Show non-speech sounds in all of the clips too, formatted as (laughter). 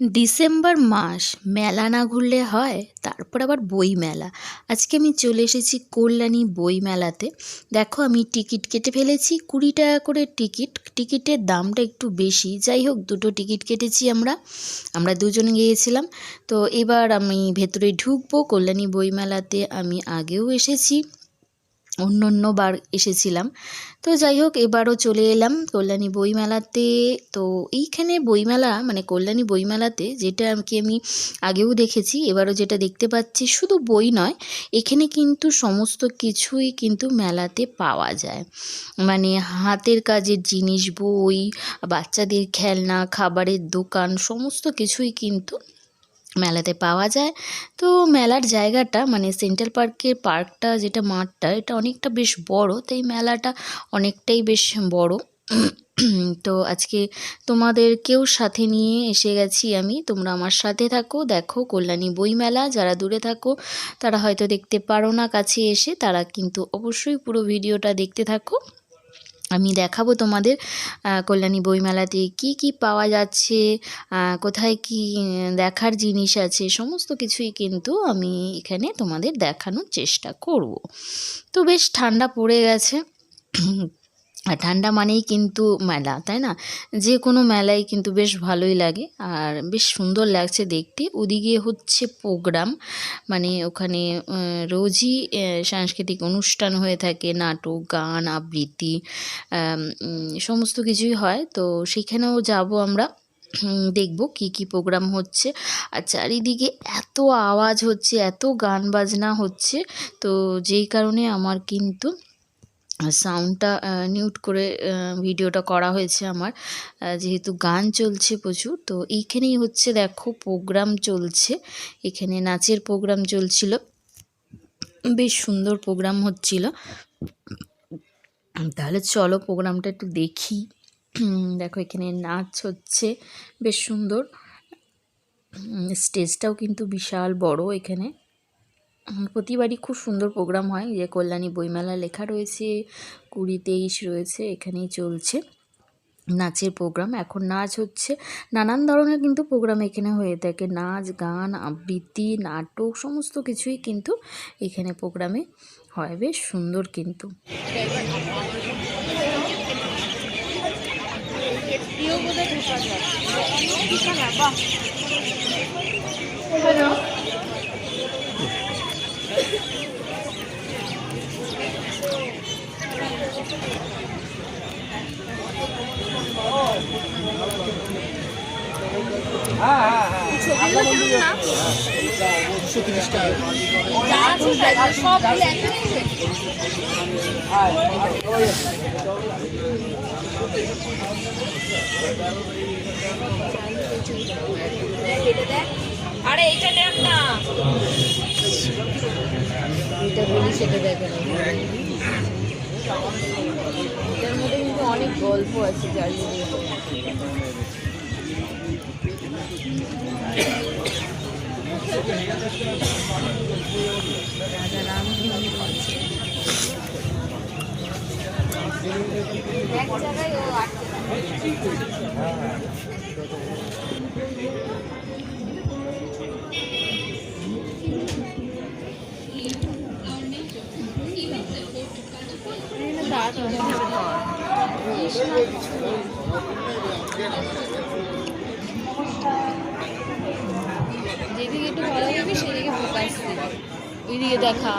December মাস মেলা না ঘুরলে হয়, তারপর আবার বই মেলা আজকে আমি চলে এসেছি কল্যাণী বই মেলাতে দেখো আমি টিকিট কেটে ফেলেছি, কুড়ি টাকা করে টিকিট। টিকিটের দামটা একটু বেশি। যাই হোক, দুটো টিকিট কেটেছি আমরা। আমরা দুজন গিয়েছিলাম। তো এবার আমি ভেতরে ঢুকবো। কল্যাণী বই মেলাতে আমি আগেও এসেছি। অন্য অন্য বার এসেছিলাম। তো যাই হোক, এবারও চলে এলাম কল্যাণী বইমেলাতে। তো এইখানে বইমেলা মানে কল্যাণী বইমেলাতে যেটা কি আমি আগেও দেখেছি, এবারও যেটা দেখতে পাচ্ছি শুধু বই নয়, এখানে কিন্তু সমস্ত কিছুই কিন্তু মেলাতে পাওয়া যায়। মানে হাতের কাজের জিনিস, বই, বাচ্চাদের খেলনা, খাবারের দোকান, সমস্ত কিছুই কিন্তু মেলাতে পাওয়া যায়। তো মেলার জায়গাটা মানে সেন্ট্রাল পার্কের পার্কটা, যেটা মাঠটা, এটা অনেকটা বেশ বড়। তাই মেলাটা অনেকটাই বেশ বড়। (clears throat) তো আজকে তোমাদেরকেও সাথে নিয়ে এসে গেছি আমি। তোমরা আমার সাথে থাকো, দেখো কল্যাণী বইমেলা যারা দূরে থাকো, তারা হয়তো দেখতে পারো না কাছে এসে। তারা কিন্তু অবশ্যই পুরো ভিডিওটা দেখতে থাকো। আমি দেখাবো তোমাদের কল্যাণী বইমেলাতে কি কি পাওয়া যাচ্ছে কোথায় কি দেখার জিনিস আছে, সমস্ত কিছুই কিন্তু আমি এখানে তোমাদের দেখানোর চেষ্টা করব। তো বেশ ঠান্ডা পড়ে গেছে আর ঠান্ডা মানেই কিন্তু মেলা, তাই না? যে কোনো মেলায় কিন্তু বেশ ভালোই লাগে আর বেশ সুন্দর লাগছে দেখতে। ওদিকে হচ্ছে প্রোগ্রাম মানে ওখানে রোজই সাংস্কৃতিক অনুষ্ঠান হয়ে থাকে, নাটক, গান, আবৃত্তি সমস্ত কিছুই হয়। তো সেখানেও যাব আমরা দেখব কি কি প্রোগ্রাম হচ্ছে। আর চারিদিকে এত আওয়াজ হচ্ছে, এত গান বাজনা হচ্ছে। তো যেই কারণে আমার কিন্তু সাউন্ডটা মিউট করে ভিডিওটা করা হয়েছে আমার। যেহেতু গান চলছে প্রচুর, তো এইখানেই হচ্ছে দেখো প্রোগ্রাম চলছে। এখানে নাচের প্রোগ্রাম চলছিল। বেশ সুন্দর প্রোগ্রাম হচ্ছিল। তাহলে চলো প্রোগ্রামটা একটু দেখি। দেখো এখানে নাচ হচ্ছে, বেশ সুন্দর। স্টেজটাও কিন্তু বিশাল বড় এখানে। প্রতিবারই খুব সুন্দর প্রোগ্রাম হয়। যে কল্যাণী বইমেলা লেখা রয়েছে, কুড়ি, তেইশ রয়েছে, এখানেই চলছে নাচের প্রোগ্রাম। এখন নাচ হচ্ছে নানান ধরনের কিন্তু প্রোগ্রাম এখানে হয়ে থাকে। নাচ, গান, আবৃত্তি, নাটক, সমস্ত কিছুই কিন্তু এখানে প্রোগ্রামে হয়। বেশ সুন্দর কিন্তু। আরে এইটা নেন না এটা বলি সেটা দেখে না এটার মধ্যে কিন্তু অনেক গল্প আছে যার রাজা আছে। এক জায়গায় ও আটকে যেদিকে একটু ভালো লাগবে সেদিকে ফোকাস ওইদিকে দেখা।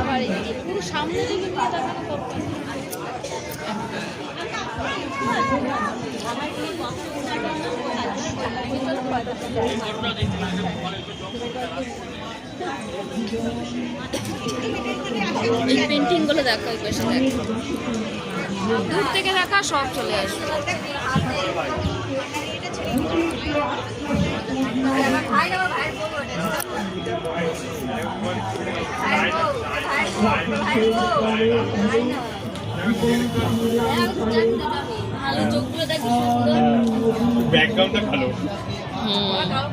আবার এইদিকে পুরো সামনে দিকে না তাকানো করতে এই পেন্টিংগুলো দেখো এই পাশে দেখো। দূর থেকে দেখা সব চলে আসবে। ভালো চোখগুলো দেখি সুন্দর। ব্যাকগ্রাউন্ডটা ভালো। আমার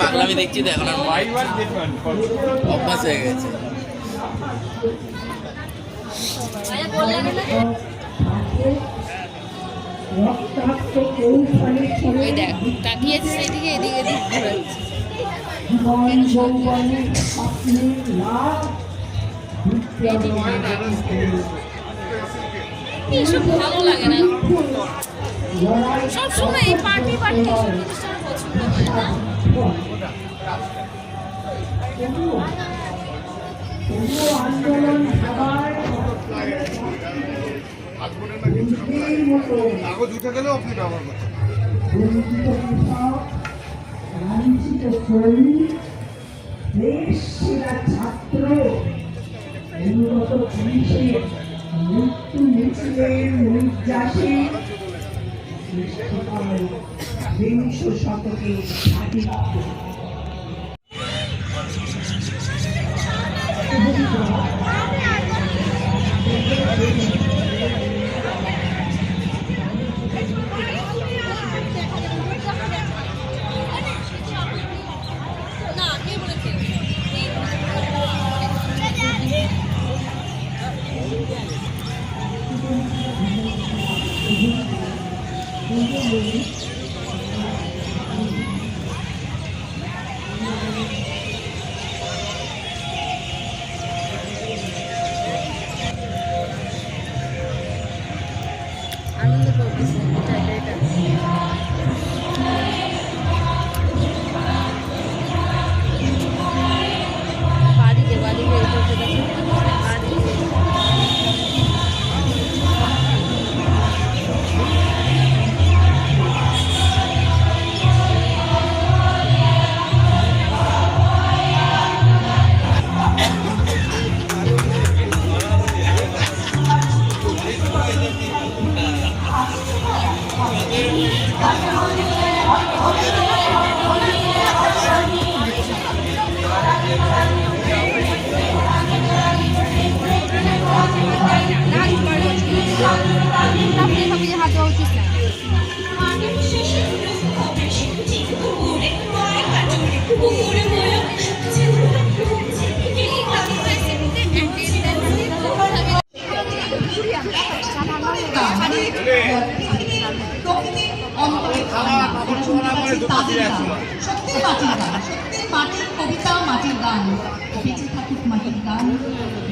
পাগলামি দেখছি তো এখন অভ্যাস হয়ে গেছে দেখ তাকিয়েছে সেদিকে এদিকে এদিক। ঘোরাচ্ছে জীবন যৌবনের স্বপ্নের লাভ এইসব ভালো লাগে না। সব সময় এই পার্টি পার্টি পছন্দ হয় না আন্দোলন সবার মতো কাগজ উঠে গেলেও আপনি ব্যবহার করছেন লাঞ্ছিত শ্রমিক দেশ ছাত্র উন্নত পুলিশের মৃত্যু মিছিলের নির্যাসে বিংশ শতকে স্বাধীনতা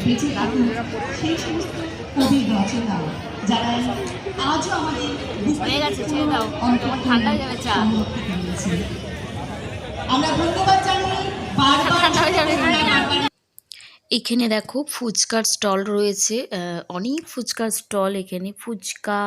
বেঁচে থাকুক সেই সমস্ত কবির রচনা যারা আজও আমাদের হয়ে গেছে, ছেড়ে দাও। ঠান্ডা যাবে চা। আমরা ধন্যবাদ জানাই। বারবার এখানে দেখো ফুচকার স্টল রয়েছে অনেক ফুচকার স্টল এখানে ফুচকা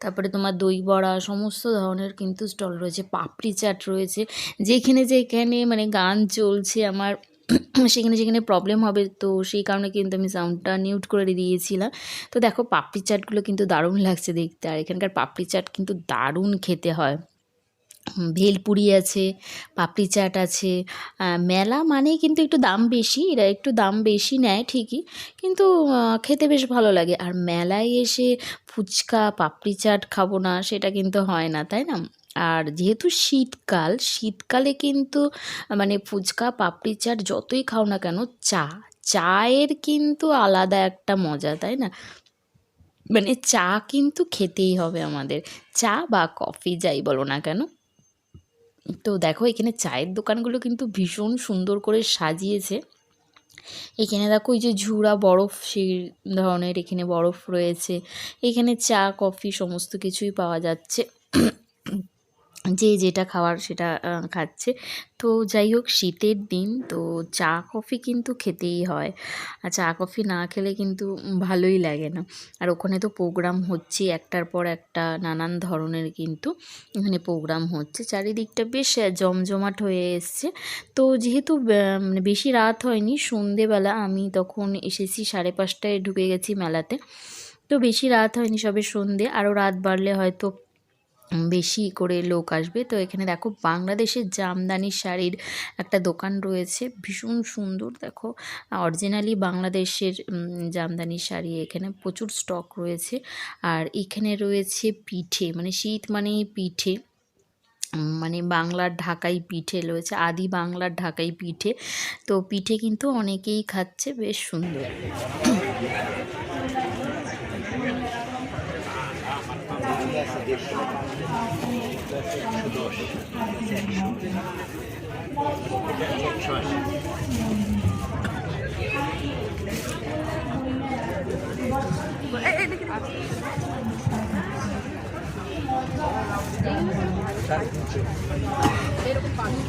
তারপরে তোমার দই বড়া সমস্ত ধরনের কিন্তু স্টল রয়েছে পাপড়ি চাট রয়েছে যেখানে যেখানে মানে গান চলছে আমার (clears throat) সেখানে সেখানে প্রবলেম হবে, তো সেই কারণে কিন্তু আমি সাউন্ডটা নিউট করে দিয়েছিলাম। তো দেখো পাপড়ি চাটগুলো কিন্তু দারুণ লাগছে দেখতে, আর এখানকার পাপড়ি চাট কিন্তু দারুণ খেতে হয়। ভেলপুরি আছে পাপড়ি চাট আছে মেলা মানেই কিন্তু একটু দাম বেশি, এরা একটু দাম বেশি নেয় ঠিকই, কিন্তু খেতে বেশ ভালো লাগে। আর মেলায় এসে ফুচকা পাপড়ি চাট খাব না, সেটা কিন্তু হয় না, তাই না? আর যেহেতু শীতকাল, শীতকালে কিন্তু মানে ফুচকা, পাপড়ি, চাট যতই খাও না কেন, চা, চায়ের কিন্তু আলাদা একটা মজা, তাই না? মানে চা কিন্তু খেতেই হবে আমাদের। চা বা কফি যাই বলো না কেন। তো দেখো, এখানে চায়ের দোকানগুলো কিন্তু ভীষণ সুন্দর করে সাজিয়েছে। এখানে দেখো, ওই যে ঝুড়া বরফ, সেই ধরনের এখানে বরফ রয়েছে। এখানে চা, কফি সমস্ত কিছুই পাওয়া যাচ্ছে। যে যেটা খাওয়ার সেটা খাচ্ছে। তো যাই হোক, শীতের দিন তো চা, কফি কিন্তু খেতেই হয়। আর চা, কফি না খেলে কিন্তু ভালোই লাগে না। আর ওখানে তো প্রোগ্রাম হচ্ছে একটার পর একটা নানান ধরনের কিন্তু এখানে প্রোগ্রাম হচ্ছে। চারিদিকটা বেশ জমজমাট হয়ে এসছে। তো যেহেতু মানে বেশি রাত হয়নি, সন্ধেবেলা আমি তখন এসেছি সাড়ে পাঁচটায় ঢুকে গেছি মেলাতে। তো বেশি রাত হয়নি সবে সন্ধে। আরও রাত বাড়লে হয়তো বেশি করে লোক আসবে। তো এখানে দেখো বাংলাদেশের জামদানি শাড়ির একটা দোকান রয়েছে। ভীষণ সুন্দর, দেখো। অরিজিনালি বাংলাদেশের জামদানি শাড়ি এখানে প্রচুর স্টক রয়েছে। আর এখানে রয়েছে পিঠে মানে শীত মানেই পিঠে। মানে বাংলার ঢাকাই পিঠে রয়েছে, আদি বাংলার ঢাকাই পিঠে। তো পিঠে কিন্তু অনেকেই খাচ্ছে, বেশ সুন্দর। আছে দেড়শো আছে একশো দশ আছে একশো এটা আছে একশো আশি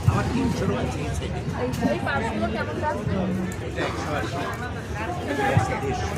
আমার তিনশো আছে এটা একশো আশি এটা আছে দেড়শো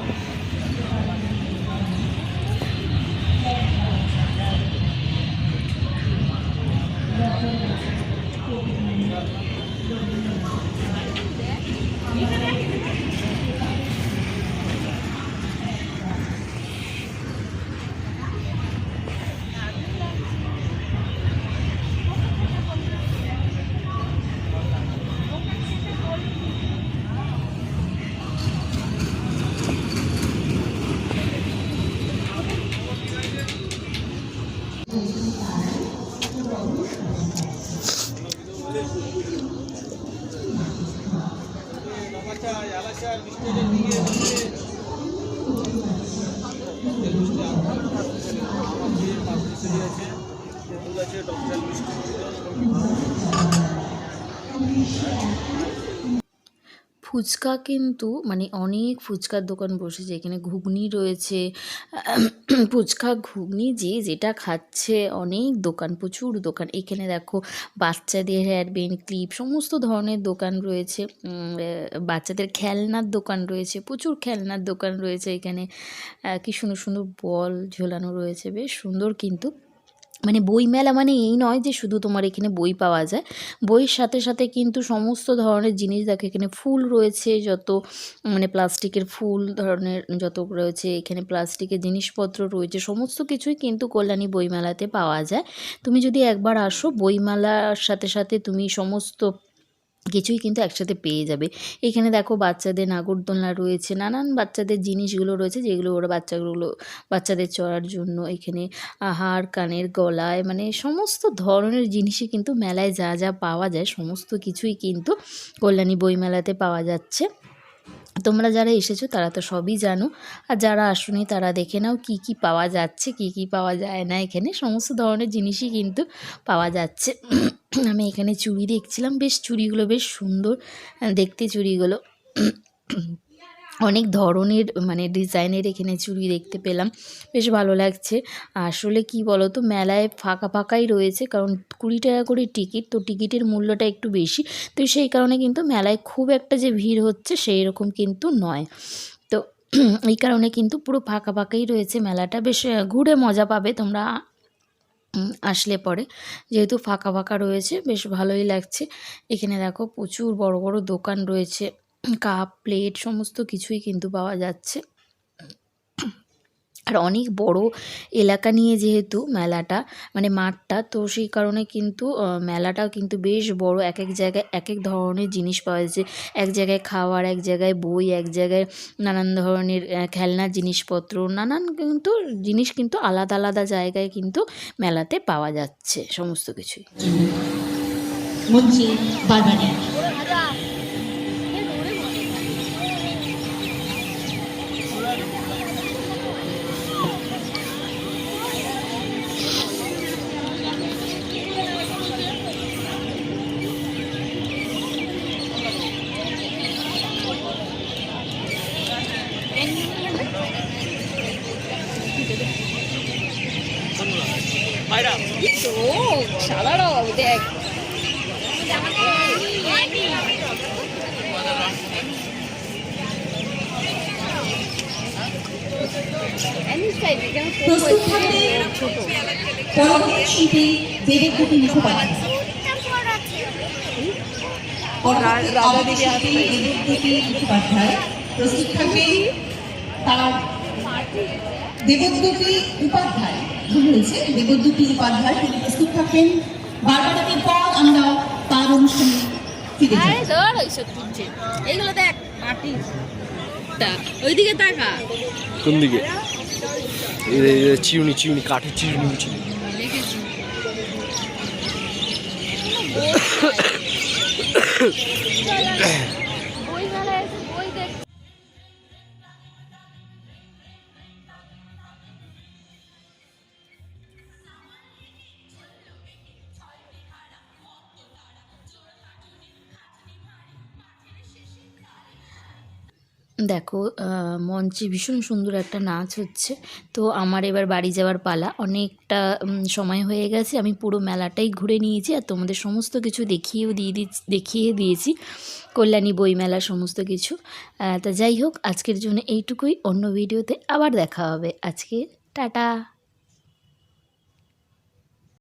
সিংহটা দেখ ফুচকা কিন্তু মানে অনেক ফুচকার দোকান বসেছে। এখানে ঘুগনি রয়েছে। ফুচকা, ঘুগনি, যে যেটা খাচ্ছে, অনেক দোকান, প্রচুর দোকান। এখানে দেখো বাচ্চাদের হেয়ার ক্লিপ সমস্ত ধরনের দোকান রয়েছে। বাচ্চাদের খেলনার দোকান রয়েছে, প্রচুর খেলনার দোকান রয়েছে এখানে। কি সুন্দর সুন্দর বল ঝোলানো রয়েছে, বেশ সুন্দর কিন্তু। মানে বই মেলা মানে এই নয় যে শুধু তোমার এখানে বই পাওয়া যায়। বইয়ের সাথে সাথে কিন্তু সমস্ত ধরনের জিনিস দেখো, এখানে ফুল রয়েছে, যত মানে প্লাস্টিকের ফুল ধরনের, যত রয়েছে, এখানে প্লাস্টিকের জিনিসপত্র রয়েছে, সমস্ত কিছুই কিন্তু কল্যাণী বইমেলাতে পাওয়া যায়। তুমি যদি একবার আসো, বইমেলার সাথে সাথে তুমি সমস্ত কিছুই কিন্তু একসাথে পেয়ে যাবে। এখানে দেখো বাচ্চাদের নাগরদোলনা রয়েছে, নানান বাচ্চাদের জিনিসগুলো রয়েছে যেগুলো ওরা বাচ্চাগুলো, বাচ্চাদের চড়ার জন্য এখানে হার কানের গলায় মানে সমস্ত ধরনের জিনিসই কিন্তু মেলায় যা যা পাওয়া যায় সমস্ত কিছুই কিন্তু কল্যাণী বইমেলাতে পাওয়া যাচ্ছে। তোমরা যারা এসেছ, তারা তো সবই জানো। আর যারা আসুনি, তারা দেখে নাও কি কি পাওয়া যাচ্ছে, কি কি পাওয়া যায় না এখানে। সমস্ত ধরনের জিনিসই কিন্তু পাওয়া যাচ্ছে। আমি এখানে চুড়ি দেখছিলাম। বেশ চুড়িগুলো বেশ সুন্দর, দেখতে চুড়িগুলো। অনেক ধরনের মানে ডিজাইনের এখানে চুড়ি দেখতে পেলাম। বেশ ভালো লাগছে। আসলে কি বলো তো মেলায় ফাঁকা ফাঁকাই রয়েছে, কারণ কুড়ি টাকা করে টিকিট, তো টিকিটের মূল্যটা একটু বেশি। তো সেই কারণে কিন্তু মেলায় খুব একটা যে ভিড় হচ্ছে সেই রকম কিন্তু নয়। তো (clears throat) এই কারণে কিন্তু পুরো ফাঁকা ফাঁকাই রয়েছে মেলাটা। বেশ ঘুরে মজা পাবে তোমরা আসলে পরে। যেহেতু ফাঁকা ফাঁকা রয়েছে, বেশ ভালোই লাগছে। এখানে দেখো প্রচুর বড় বড় দোকান রয়েছে। কাপ প্লেট সমস্ত কিছুই কিন্তু পাওয়া যাচ্ছে। আর অনেক বড় এলাকা নিয়ে যেহেতু মেলাটা মানে মাঠটা তো সেই কারণে কিন্তু মেলাটা কিন্তু বেশ বড়। এক এক জায়গায় এক এক ধরনের জিনিস পাওয়া যাচ্ছে। এক জায়গায় খাওয়ার এক জায়গায় বই এক জায়গায় নানান ধরনের আহ, খেলনার জিনিসপত্র নানান কিন্তু জিনিস কিন্তু আলাদা আলাদা জায়গায় কিন্তু মেলাতে পাওয়া যাচ্ছে সমস্ত কিছুই। ও সাদা রং দেখ প্রস্তুত থাকবে। পরবর্তী শিল্পী দেবজ্যোতি মুখোপাধ্যায় পরবর্তী শিল্পী দেবজ্যোতি মুখোপাধ্যায় প্রস্তুত থাকবে তার দেবদ্যুতি উপাধ্যায়। ভুল হয়েছে দেবদ্যুতি উপাধ্যায় তিনি প্রস্তুত থাকবেন। বারবারের পর আমরা তার অনুষ্ঠানে ফিরে এইগুলো দেখ মাটির ওইদিকে তাকা। কোন দিকে চিউনি চিউনি কাঠের চিউনি চিউনি। দেখেছি। (coughs) দেখো মঞ্চে ভীষণ সুন্দর একটা নাচ হচ্ছে। তো আমার এবার বাড়ি যাওয়ার পালা। অনেকটা সময় হয়ে গেছে। আমি পুরো মেলাটাই ঘুরে নিয়েছি আর তোমাদের সমস্ত কিছু দেখিয়েও দিয়ে দেখিয়ে দিয়েছি। কল্যাণী বইমেলা সমস্ত কিছু। তা যাই হোক, আজকের জন্য এইটুকুই। অন্য ভিডিওতে আবার দেখা হবে। আজকে টাটা!